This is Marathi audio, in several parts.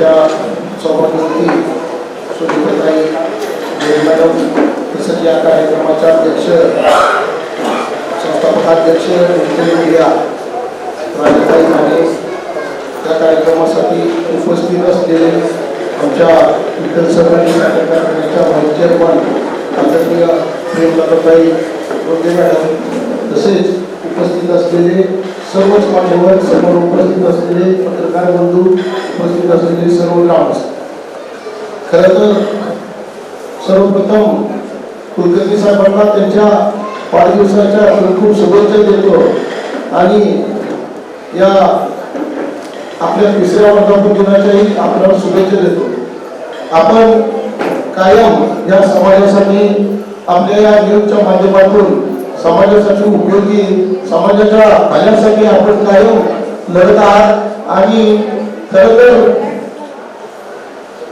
आमच्या सभापती सुनीताताई गोरे मॅडम तसंच या कार्यक्रमाच्या अध्यक्ष संस्थापकाध्यक्ष डिजिटल मीडिया राजाताई माने त्या कार्यक्रमासाठी उपस्थित असलेले आमच्या विठ्ठल सर्वांनी नाटक व्हाईस चेअरमन आदरणीय प्रेमलताताई गोंदे मॅडम तसेच उपस्थित असलेले सर्वच मान्यवर समोर उपस्थित असलेले पत्रकार बंधू उपस्थित असलेले सर्व ग्रामस्थ. खरं तर सर्वप्रथम कुलकर्णी साहेबांना त्यांच्या वाढदिवसाच्या आपण खूप शुभेच्छा देतो आणि या आपल्या तिसऱ्या वर्धापन दिनाच्याही आपल्याला शुभेच्छा देतो. आपण कायम या समाजासाठी आपल्या या न्यूजच्या माध्यमातून समाजासाठी उपयोगी समाजाच्या भल्यासाठी आपण कायम लढत आहात. आणि खरं तर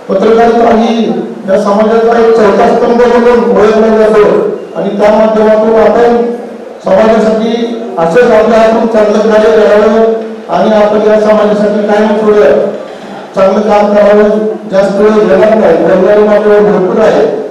पत्रकारिता ही या समाजाचा एक चौथा स्तंभ म्हणून ओळखला जातो. आणि त्या माध्यमातून आपण समाजासाठी असंच आपल्या हातून चांगलं कार्य करावं आणि आपण या समाजासाठी कायम थोडं चांगलं काम करावं. जास्त वेळ घेणार नाही. भरपूर आहे.